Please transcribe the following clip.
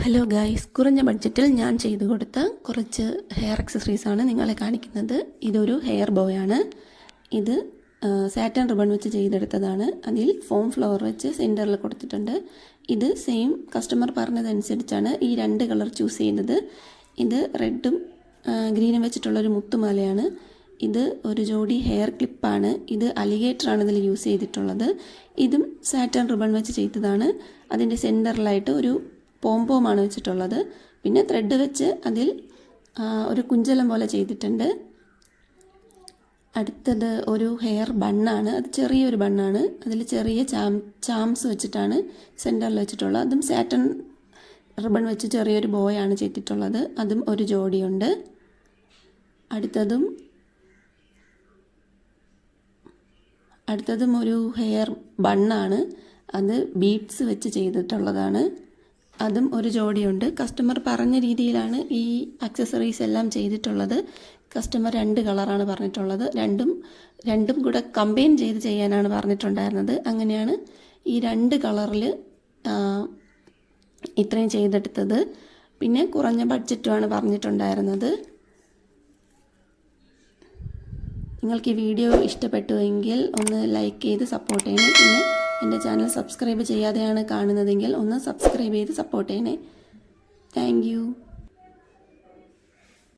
Hello guys കുറഞ്ഞ ബഡ്ജറ്റിൽ ഞാൻ ചെയ്തു കൊടുത്ത കുറച്ച് ഹെയർ ആണ് നിങ്ങളെ കാണിക്കുന്നത്. ഇതൊരു ഹെയർ ബോയാണ് ഇത് സാറ്റൻ റിബൺ വെച്ച് ചെയ്തെടുത്തതാണ്. അതിൽ ഫോം ഫ്ലവർ വെച്ച് സെന്ററിൽ കൊടുത്തിട്ടുണ്ട്. ഇത് സെയിം കസ്റ്റമർ പറഞ്ഞതനുസരിച്ചാണ് ഈ രണ്ട് കളർ ചൂസ് ചെയ്തത് ഇത് റെഡും ഗ്രീനും വെച്ചിട്ടുള്ളൊരു മുത്തുമാലയാണ്. ഇത് ഒരു ജോഡി ഹെയർ ക്ലിപ്പാണ് ഇത് അലിഗേറ്ററാണ് ഇതിൽ യൂസ് ചെയ്തിട്ടുള്ളത്. ഇതും സാറ്റൻ റിബൺ വെച്ച് ചെയ്തതാണ്. അതിന്റെ സെന്ററിലായിട്ട് ഒരു പോംപോമാണ് വെച്ചിട്ടുള്ളത്. പിന്നെ ത്രെഡ് വെച്ച് അതിൽ ഒരു കുഞ്ചലം പോലെ ചെയ്തിട്ടുണ്ട്. അടുത്തത് ഒരു ഹെയർ ബണ്ണാണ് അത് ചെറിയൊരു ബണ്ണാണ് അതിൽ ചെറിയ ചാം ചാംസ് വെച്ചിട്ടാണ് സെന്ററിൽ വെച്ചിട്ടുള്ളത്. അതും സാറ്റൺ റിബൺ വെച്ച് ചെറിയൊരു ബോയാണ് ചെയ്തിട്ടുള്ളത്. അതും ഒരു ജോഡിയുണ്ട്. അടുത്തതും അടുത്തതും ഒരു ഹെയർ ബണ്ണാണ് അത് ബീഡ്സ് വെച്ച് ചെയ്തിട്ടുള്ളതാണ്. അതും ഒരു ജോഡിയുണ്ട്. കസ്റ്റമർ പറഞ്ഞ രീതിയിലാണ് ഈ ആക്സസറീസ് എല്ലാം ചെയ്തിട്ടുള്ളത്. കസ്റ്റമർ രണ്ട് കളറാണ് പറഞ്ഞിട്ടുള്ളത്. രണ്ടും രണ്ടും കൂടെ കമ്പൈൻ ചെയ്ത് ചെയ്യാനാണ് പറഞ്ഞിട്ടുണ്ടായിരുന്നത്. അങ്ങനെയാണ് ഈ രണ്ട് കളറിൽ ഇത്രയും ചെയ്തെടുത്തത്. പിന്നെ കുറഞ്ഞ ബഡ്ജറ്റുമാണ് പറഞ്ഞിട്ടുണ്ടായിരുന്നത്. നിങ്ങൾക്ക് ഈ വീഡിയോ ഇഷ്ടപ്പെട്ടുവെങ്കിൽ ഒന്ന് ലൈക്ക് ചെയ്ത് സപ്പോർട്ട് ചെയ്യണം. പിന്നെ എന്റെ ചാനൽ സബ്സ്ക്രൈബ് ചെയ്യാതെയാണ് കാണുന്നതെങ്കിൽ ഒന്ന് സബ്സ്ക്രൈബ് ചെയ്ത് സപ്പോർട്ട് ചെയ്യണേ. താങ്ക്